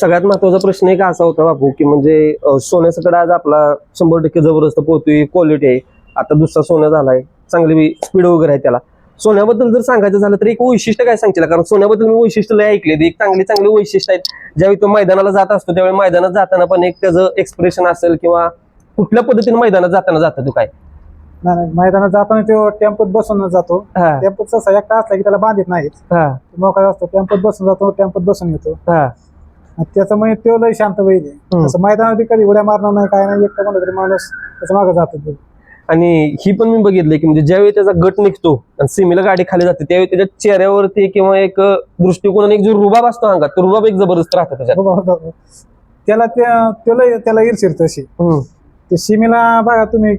सगळ्यात महत्त्वाचा प्रश्न एक असा होता बापू की म्हणजे अं, सोन्याकडे आज आपला शंभर टक्के जबरदस्त पोहतोय क्वालिटी आहे. आता दुसरा सोन्या झालाय चांगली स्पीड वगैरे आहे त्याला. सोन्याबद्दल जर सांगायचं झालं तर एक वैशिष्ट्य काय सांगशील? कारण सोन्याबद्दल मी वैशिष्ट्य लय ऐकले एक चांगली चांगली वैशिष्ट्य आहेत. ज्यावेळी तो मैदानाला जात असतो त्यावेळी मैदानात जाताना पण एक त्याचं एक्सप्रेशन असेल किंवा कुठल्या पद्धतीने मैदानात जाताना जातं तू काय? नाही नाही, मैदानात जाताना तो टेम्पोत बसून जातो. टेम्पोत तसा एकटा असला की त्याला बांधित नाहीत. हा. मोकळा असतो टेम्पोत बसून जातो टेम्पोत बसून येतो आणि त्याचं म्हणजे तो लय शांत बैल आहे हम्म. तसं मैदानात बी कधी उड्या मारणार नाही काय नाही एकटा म्हणलं तरी माणूस त्याच्यामागे जातो तो. आणि ही पण मी बघितलंय की म्हणजे ज्यावेळी त्याचा गट निघतो आणि सीमेला गाडी खाली जाते त्यावेळी त्याच्या चेहऱ्यावरती किंवा एक अं, दृष्टिकोनाने एक जो रुबाब असतो अंगात तो रुबाब एक जबरदस्त राहतो त्याच्यात उभा होता. त्याला त्या त्याला त्याला ईर्षीर तशी हम्म. ते सीमेला बघा तुम्ही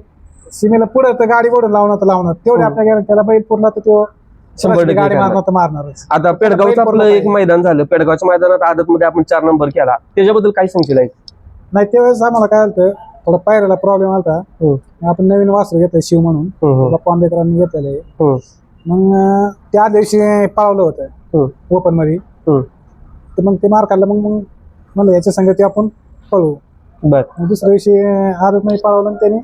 सीमेला पुढे तर गाडी ओढून लावणार तर लावणार तेवढे हम्म. आपल्या त्याला बैल पुरला तर तो शंभर टक्के गाडी करणार. मारणार तर मारणारच. आता पेडगावचं आपलं पूर्ण एक पाहिजे. मैदान झालं. पेडगावच्या मैदानात आदत मध्ये आपण चार नंबर केला. त्याच्याबद्दल काय सांगशील आहे? नाही त्यावेळेस आम्हाला काय होतं थोडा पायऱ्याला प्रॉब्लेम आलता. हम्म. आपण नवीन वासरू घेतोय शिव म्हणून. हम्म, बाप्पा घेतलेलं आहे. हम्म, मग अं, त्या दिवशी पळवलं होतं. हम्म, ओपनमध्ये हम्म. तर मग ते मार खाल्ला मग मग म्हणलं याच्या संगती आपण पळवू. बर. मग दुसऱ्या दिवशी आदत मध्ये पळवलं आणि त्याने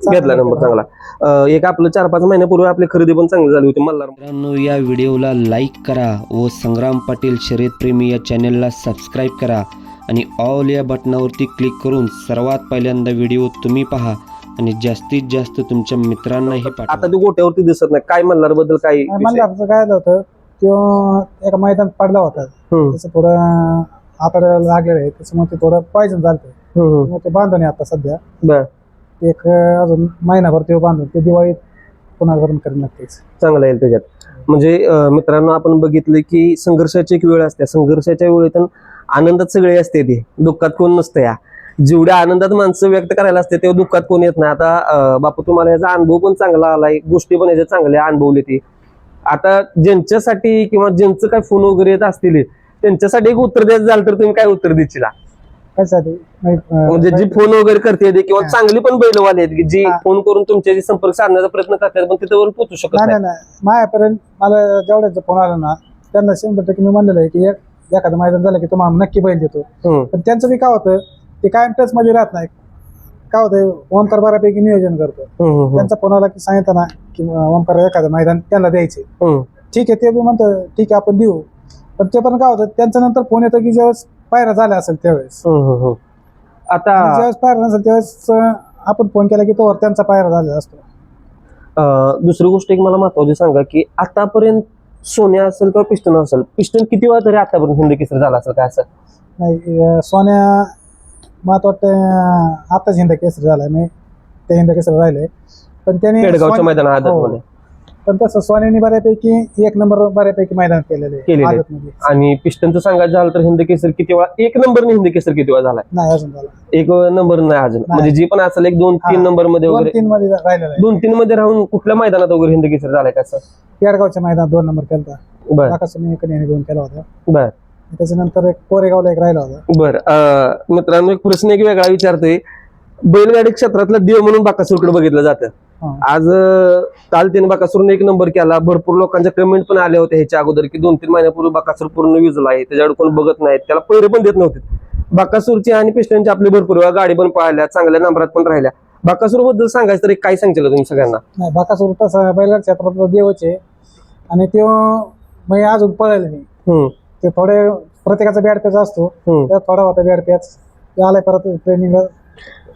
घेतला नंबर चांगला. अं, एक आपलं चार पाच महिन्यापूर्वी आपली खरेदी पण चांगली झाली होती मल्हार. मित्रांनो या व्हिडिओला लाईक करा व संग्राम पाटील शर्यतप्रेमी या चॅनलला सबस्क्राईब करा आणि ऑल या बटनावरती क्लिक करून सर्वात पहिल्यांदा व्हिडिओ तुम्ही पहा आणि जास्तीत जास्त तुमच्या मित्रांनाही आता पाठवा. तो गोट्यावरती दिसत नाही. काय मल्हारबद्दल म्हणलं आमचं काय झालं होतं तो एका मैदानात पडला होता. त्याचं थोडं आतड्याला लागलेलं आहे त्याच्यामुळे ते थोडं पॉयझन झालं मग ते बांधून आहे आता सध्या. बर. एक अजून महिनाभर ते बांधून ते दिवाळीत पुनर्भरण करेन नक्कीच. चांगलं येईल त्याच्यात. म्हणजे अं, मित्रांनो आपण बघितलं की संघर्षाची एक वेळ असते. संघर्षाच्या वेळेतून आनंदात सगळे असते ते. दुःखात कोण नसतं या. जेवढ्या आनंदात माणसं व्यक्त करायला असते तेव्हा दुःखात कोण येत नाही. आता अं, बापू तुम्हाला याचा अनुभव पण चांगला आलाय. गोष्टी पण याच्या चांगल्या अनुभवली ती. आता ज्यांच्यासाठी किंवा ज्यांचं काय फोन वगैरे येत असतील त्यांच्यासाठी एक उत्तर द्यायचं झालं तर तुम्ही काय उत्तर देशील? कशासाठी म्हणजे जी फोन वगैरे करते ते किंवा हा. चांगली पण बैलवाले आहेत की जी हा. फोन करून तुमच्याशी संपर्क साधण्याचा प्रयत्न करतात पण तिथं पोहोचू शकत नाही नाही नाही नाही माझ्यापर्यंत मला जेवढ्याचा फोन आला ना त्यांना शंभर टक्के मी म्हणलेलं आहे की एक एखादं मैदान झालं की तुम्हाला नक्की बैल देतो हम्म. पण त्यांचं बी काय होतं ते कायम टच मध्ये राहत नाही काय होतं ओमकार बऱ्यापैकी नियोजन करतो हम्म, हम्म, हम्म. त्यांचा फोन आला की सांगितलं ना की ओमकार एखादं मैदान त्यांना द्यायचे हम्म. ठीक आहे ते बी म्हणतो ठीक आहे आपण देऊ पण ते पण काय होतं त्यांच्या नंतर फोन येतो की ज्यावेळेस पायरा झाला असेल त्यावेळेस. हम्म. आता ज्यावेळेस पायरा नसेल त्यावेळेस अं, आपण फोन केला की तोवर त्यांचा पायरा झालेला असतो. अं, दुसरी गोष्ट एक मला महत्वाची सांगा की आतापर्यंत सोन्या असेल किंवा पिस्टन असेल पिस्टन किती वेळा तरी आतापर्यंत हिंदी केसरी झाला असेल काय असं? नाही अं, सोन्या मला वाटतं अं, आताच हिंद केसरी झालाय मी ते हिंद केसरी राहिले पण त्याने पेडगावच्या सोन्या- मैदानात हो. पण तसं सोन्याने बऱ्यापैकी एक नंबर बऱ्यापैकी मैदान केलेले केलेले. आदतमध्ये. आणि पिस्टनचं सांगायचं झालं तर हिंद केसरी किती वेळा एक नंबरने हिंद केसरी किती वेळा झालाय? नाही अजून झाला एक नंबर नाही अजून. म्हणजे जी पण असेल एक दोन तीन हा. नंबरमध्ये दोन वगैरे तीन मध्ये राहिलेला आहे. दोन तीन मध्ये राहून कुठल्या मैदानात वगैरे हिंद केसरी झालाय का असं? पेडगावच्या मैदानात दोन नंबर केला बर. दोन केला होता. बर. त्याच्यानंतर एक कोरेगावला एक राहिला होता. बर. अं, मित्रांनो एक प्रश्न एक वेगळा विचारतोय. बैलगाडी क्षेत्रातला देव म्हणून बाकासूरकडे बघितलं जातं. आज काल त्याने बाकासूरने एक नंबर केला. भरपूर लोकांच्या कमेंट पण आल्या होत्या ह्याच्या अगोदर की दोन तीन महिन्यापूर्वी बाकासूर पूर्ण विजला आहे. त्याच्याकडे कोण बघत नाहीत. त्याला पैरे पण देत नव्हते. बाकासूरची आणि पिस्टनची आपली भरपूर वेळा गाडी पण पाहिल्या चांगल्या नंबरात पण राहिल्या. बाकासूरबद्दल सांगायचं तर काय सांगतील तुम्ही सगळ्यांना? नाही बाकासूर तसा बैलगाड क्षेत्रातला देवच आहे. आणि तो मी अजून पळेल मी. ते थोडे प्रत्येकाचा बॅड पॅच असतो. थोडा होता बॅड पॅच आलाय परत ट्रेनिंग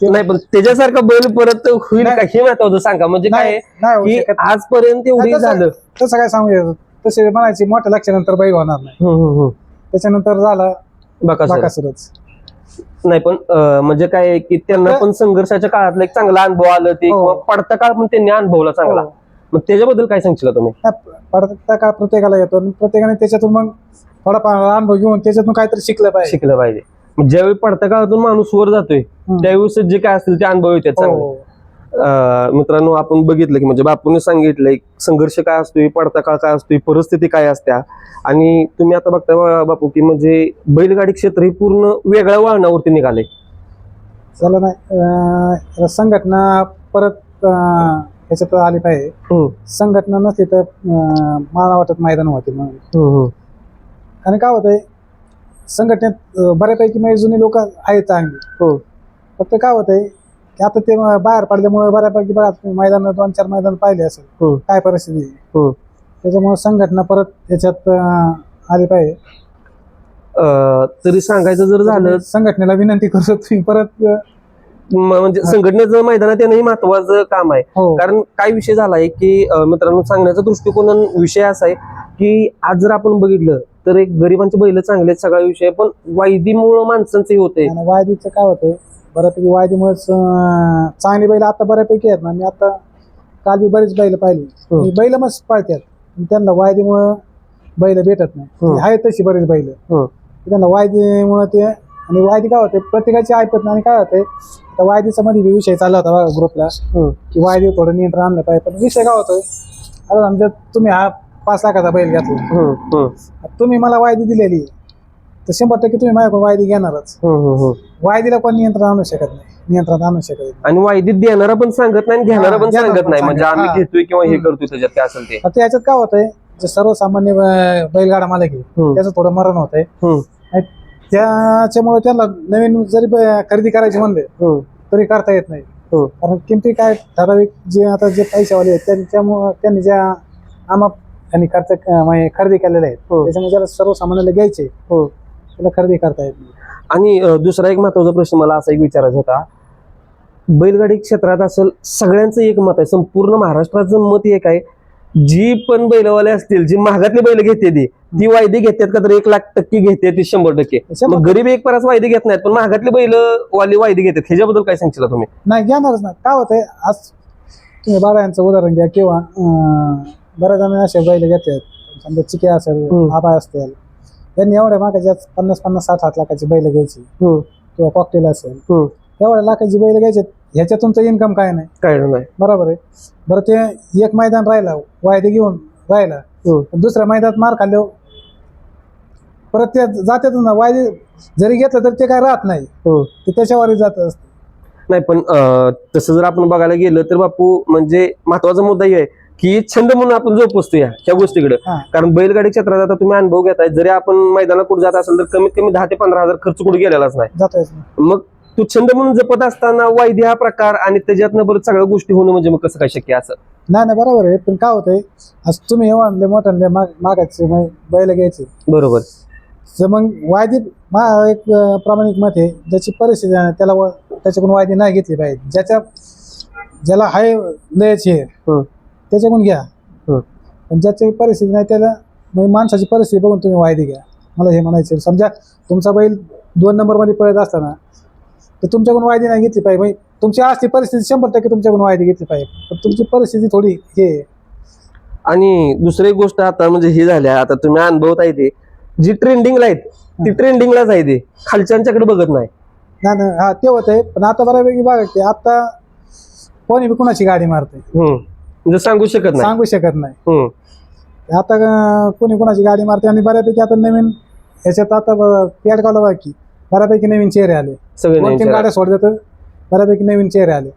नाही पण त्याच्यासारखा बैल परत होईल का? हे महत्वाचं सांगा. म्हणजे काय नाही होऊ की शकत. आजपर्यंत एवढी तसं- झालं. तसं काय सांगू शकतो तसे म्हणायची मोठ्या लक्षानंतर बैल होणार नाही. हम्म, हम्म, हम्म. त्याच्यानंतर झाला बाकासूर बाकासूरच नाही पण अं, म्हणजे काय आहे की त्यांना पण संघर्षाच्या काळातला एक चांगला अनुभव आलं ते हो. किंवा पडता काळ पण त्यांनी अनुभवला चांगला. हो. मग त्याच्याबद्दल काय सांगशील तुम्ही? पडता का प्रत्येकाला येतो आणि प्रत्येकाने त्याच्यातून मग थोडाफार अनुभव घेऊन त्याच्यातून काहीतरी शिकलं पाहिजे. शिकलं पाहिजे. ज्यावेळी पडत्या काळातून माणूस वर जातोय हम्म. त्यावेळेस जे काय असतील ते अनुभव येतात चांगले. हो. अं, मित्रांनो आपण बघितलं की म्हणजे बापूने सांगितलंय संघर्ष काय असतोय पडता काळ काय असतोय परिस्थिती काय असत्या. आणि तुम्ही आता बघता बापू की म्हणजे बैलगाडी क्षेत्र हे पूर्ण वेगळ्या वळणावरती निघाले चला नाही संघटना परत ह्याच्यात आली पाहिजे. संघटना नसती तर मला वाटत मैदान होते म्हणून. आणि काय होतंय संघटनेत अं, बऱ्यापैकी म्हणजे जुने लोक आहेत चांगली हम्म. फक्त काय होतंय की आता ते बाहेर पडल्यामुळे बऱ्यापैकी बघा तुम्ही मैदान दोन चार मैदान पाहिले असेल हम्म. काय परिस्थिती आहे. हम्म. त्याच्यामुळे संघटना परत त्याच्यात अं, आली पाहिजे अं, तरी सांगायचं जर झालं संघटनेला विनंती करतो तुम्ही परत अं, म- म्हणजे संघटनेचं मैदानात येणं हे महत्वाचं काम आहे हो कारण काय विषय झालाय की अं, मित्रांनो सांगण्याचा दृष्टिकोन विषय असा आहे की आज जर आपण बघितलं तर एक गरिबांचे बैल चांगले सगळा विषय पण वायदीमुळं माणसांचंही होते आणि वायदीचं काय होतंय? बऱ्यापैकी वायदीमुळेच अं, चांगली बैल आता बऱ्यापैकी आहेत ना. मी आता काल बी बरीच बैल पाहिली. ही. बैल मस्त पाळतात त्यांना वायदीमुळं बैल भेटत नाही. आहे तशी बरीच बैल. त्यांना वायदीमुळं ते आणि वायदी काय होते प्रत्येकाची ऐकत नाही. आणि काय होतंय? आता वायदीचा मध्ये विषय चालला होता बघा ग्रुपला. की वायदी थोडं नियंत्रण आणलं पाहिजे. पण विषय काय होतोय? आता समजा तुम्ही हा पाच लाखाचा बैल घेतला. तुम्ही मला वायदी दिलेली. आहे, तर शंभर टक्के तुम्ही माझ्याकडून वायदी घेणारच. वायदीला कोण नियंत्रण आणू शकत नाही. नियंत्रण आणू शकत नाही. आणि वायदीत देणारा पण सांगत नाही आणि घेणारा पण घेणारा सांगत पण नाही. म्हणजे सांगत- आम्ही. घेतोय किंवा हे. करतोय त्याच्यात काय असेल ते. आता याच्यात काय होतंय? जे सर्वसामान्य अं, बैलगाडा मालक आहे हम्म. त्याचं थोडं मरण होतंय. हम्म, आणि त्याच्यामुळे त्यांना नवीन जरी ब- खरेदी करायची म्हणले हम्म, तरी करता येत नाही. हम्म. कारण किमती काय ठराविक जे आता जे पैशावाले आहेत त्यांच्यामुळं त्यांनी ज्या आम्हा त्यांनी खर्च खरेदी केलेले आहेत. हम्म. त्याच्यामुळे ज्याला सर्वसामान्याला घ्यायचे हम्म. त्याला खरेदी करता येत नाही. आणि दुसरा एक महत्त्वाचा प्रश्न मला असा एक विचारायचा होता. बैलगाडी क्षेत्रात असेल सगळ्यांचं एक मत आहे संपूर्ण महाराष्ट्राचं मत एक आहे जी पण बैलवाले असतील जी महागातली बैल घेते ती ती वायदे घेतात का तर एक लाख टक्के घेते ती शंभर टक्के. गरीब एक परत वायदे घेत नाहीत पण महागातली बैल वाली वायदे घेतात ह्याच्याबद्दल काय सांगशील तुम्ही? नाही घेणारच नाही काय होतंय आज तुम्ही बाबा यांचं उदाहरण घ्या किंवा बऱ्याच जण असे बैल घेतात समजा चिके असेल हम्म. आबा असतील. यांनी एवढ्या मागाच्या पन्नास पन्नास साठ साठ लाखाची बैल घ्यायची. हम्म, किंवा कॉकटेल असेल. हम्म. एवढ्या लाखाची बैल घ्यायचे ह्याच्यात तुमचं इन्कम काय नाही. काय नाही. बरोबर आहे. बरं ते एक मैदान राहिलं वायदे घेऊन राहिलं. हम्म. दुसऱ्या मैदानात मार खाल्ल्यावर परत ते जातात ना वायदे जरी घेतलं तर ते काय राहत नाही. हम्म. ते त्याच्यावरही जात असतं. नाही पण अं, तसं जर आपण बघायला गेलं तर बापू म्हणजे महत्त्वाचा मुद्दा हे आहे. की छंद म्हणून आपण जोपासतो या ह्या गोष्टीकडे. कारण बैलगाडी क्षेत्रात आता तुम्ही अनुभव घेताय जरी आपण मैदानात कुठे जात असेल तर कमीत कमी दहा ते पंधरा हजार खर्च कुठे गेलेलाच नाही. मग तू छंद म्हणून जपत असताना वायदी हा प्रकार आणि त्याच्यातनं बरं सगळ्या गोष्टी होणं म्हणजे मग कसं काय शक्य असं? नाही नाही बरोबर आहे. पण काय होतंय आज तुम्ही हे आणले मोठ्याले मागायचे मग बैल घ्यायचे. बरोबर. तर मग वायदी मा एक प्रामाणिक मत आहे ज्याची परिस्थिती आहे त्याला त्याच्याकडून वायदी नाही घेतली पाहिजे. ज्याच्या ज्याला हाय हम्म. त्याच्याकडून घ्या. पण ज्याची परिस्थिती नाही त्याला मग माणसाची परिस्थिती बघून तुम्ही वायदी घ्या. मला हे म्हणायचं. समजा तुमचा बैल दोन नंबरमध्ये पळत असताना तर तुमच्याकडून वायदी नाही घेतली पाहिजे. म्हणजे तुमची असली परिस्थिती शंभर टक्के तुमच्याकडून वायदी घेतली पाहिजे. पण तुमची परिस्थिती थोडी हे. आणि दुसरी गोष्ट आता म्हणजे ही झाल्या आता तुम्ही अनुभवत आहे ते. जी ट्रेंडिंगला आहेत ती ट्रेंडिंगलाच आहे ते. खालच्यांच्याकडे बघत नाही. नाही नाही हा ते. होत आहे पण आता बऱ्यापैकी बघा की आता कोणी बी कुणाची गाडी मारते. म्हणजे सांगू शकत नाही. सांगू शकत नाही. हम्म. आता अं, कोणी कोणाची गाडी मारते आणि बऱ्यापैकी आता नवीन ह्याच्यात आता ब- पेड गावला बघा की बऱ्यापैकी नवीन चेहरे आले. सगळे दोन तीन गाड्या सोडतात बऱ्यापैकी नवीन चेहरे आले.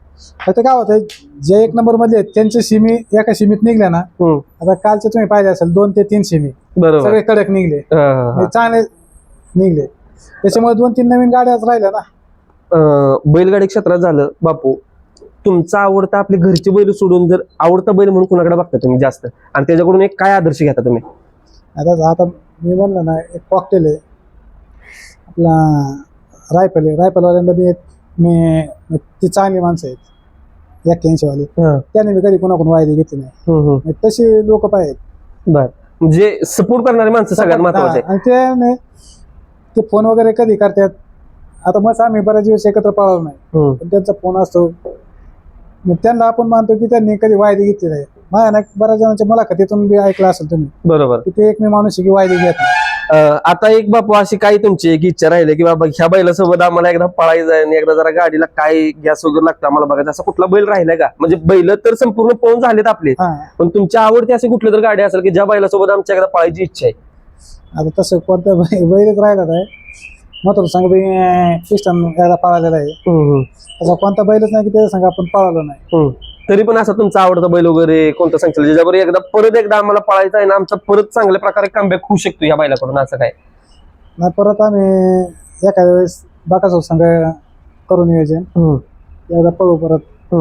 फक्त काय होतंय जे एक नंबर मधले आहेत त्यांचे शिमी एका शिमीत निघल्या ना हम्म. आता कालचे तुम्ही पाहिजे असेल दोन ते तीन शिमी बरोबर. सगळे कडक निघले. हा, हा, हा. म्हणजे चांगले निघले. त्याच्यामुळे दोन तीन नवीन गाड्याच राहिल्या ना. अं, बैलगाडी क्षेत्रात झालं बापू. तुमचा आवडता आपली घरची बैल सोडून जर आवडता बैल म्हणून कुणाकडे बघता तुम्ही जास्त? आणि त्याच्याकडून एक काय आदर्श घेता तुम्ही? आता आता मी म्हणलं ना एक कॉकटेल आहे. आपला रायफल आहे. रायफलवाल्यांना बी एक मी ती चांगली माणसं आहेत. एक्क्याऐंशी वाली. त्याने मी कधी कोणाकडून वायदे घेतली नाही. तशी लोक पाहिजेत बर. म्हणजे सपोर्ट करणारे माणसं सगळ्यात महत्त्वाचे आणि त्याने ते फोन वगैरे कधी करतात? आता मग आम्ही बऱ्याच दिवस एकत्र पळालो नाही. पण त्यांचा फोन असतो. मग त्यांना आपण मानतो की त्यांनी कधी वायदे घेतली नाही. माझ्या ना बऱ्याच जणांच्या मुलाखतीतून बी ऐकलं असेल तुम्ही. बरोबर. की ते एक मी माणूस आहे की वायदे घेत नाही. अं, आता एक बापू अशी काही तुमची एक इच्छा राहिली की बाबा ह्या बैलासोबत आम्हाला एकदा पळायचं आहे आणि एकदा जरा गाडीला काय गॅस वगैरे लागतं आम्हाला बघायचं. असा कुठला बैल राहिलाय का? म्हणजे बैल तर संपूर्ण पळून झालेत आपले. हा. पण तुमच्या आवडती अशी कुठली तर गाडी असेल की ज्या बैलासोबत आमच्या एकदा पळायची इच्छा आहे? आता तसं कोणतं बै- बैलच राहिला नाही. तुला सांगू पिस्टन याला पळालेला आहे. हम्म, असा कोणता बैलच नाही की त्याच्या सांग आपण पळालो नाही. हम्म. तरी पण असं तुमचा आवडता बैल वगैरे कोणतं सांगशील? ज्याच्याबरोबर एकदा परत एकदा आम्हाला पळायचं आहे ना आमचा परत चांगल्या प्रकारे कमबॅक होऊ शकतो या बैलाकडून असं काय? नाही परत आम्ही एखाद्या वेळेस बाकासोबत संघ करू नियोजन. एकदा पळू परत.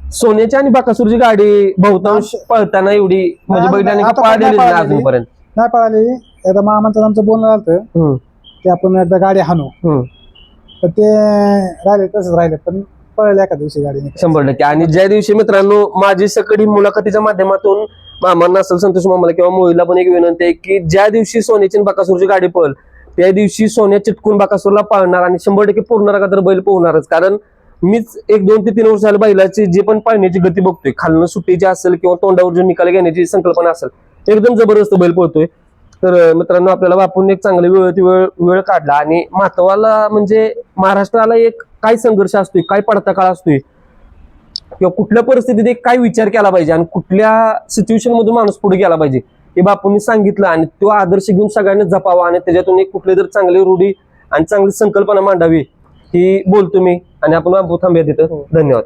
सोन्याची आणि बाकासूरची गाडी बहुतांश पळताना एवढी म्हणजे नाही, बैलांनी आता पाळलेली नाही नाही पाळलेली. अजूनपर्यंत. नाही पळाली एकदा मामांचं आमचं बोलणं झालं हम्म, की आपण एकदा गाडी हाणू. पण ते राहिले तसंच राहिले पण पळले एका दिवशी गाडी शंभर टक्के. आणि ज्या दिवशी मित्रांनो माझी सकडी मुलाखतीच्या माध्यमातून मामांना असेल संतोष मामाला किंवा मोहिला पण एक विनंती आहे की ज्या दिवशी सोन्याची बाकासूरची गाडी पळ त्या दिवशी सोन्या चिटकून बाकासूरला पाळणार आणि शंभर टक्के पूर्ण का तर बैल पोहणारच. कारण मीच एक दोन ते तीन वर्ष झालं बैलाची जी पण पाळण्याची गती बघतोय खालनं सुट्टीची असेल किंवा तोंडावर जो निकाल घेण्याची संकल्पना असेल एकदम जबरदस्त बैल पळतोय. तर मित्रांनो आपल्याला बापूंनी एक चांगली वेळ वेळ वेळ काढला. आणि महत्वाला म्हणजे महाराष्ट्राला एक काय संघर्ष असतोय काय पडता काळ असतोय किंवा कुठल्या परिस्थितीत एक काय विचार केला पाहिजे आणि कुठल्या सिच्युएशन मधून माणूस पुढे गेला पाहिजे हे बापूंनी सांगितलं आणि तो आदर्श घेऊन सगळ्यांनी जपावा आणि त्याच्यातून एक कुठले तर चांगली रूढी आणि चांगली संकल्पना मांडावी ही बोलतो मी. आणि आपण बापू थांबूया तिथं. धन्यवाद.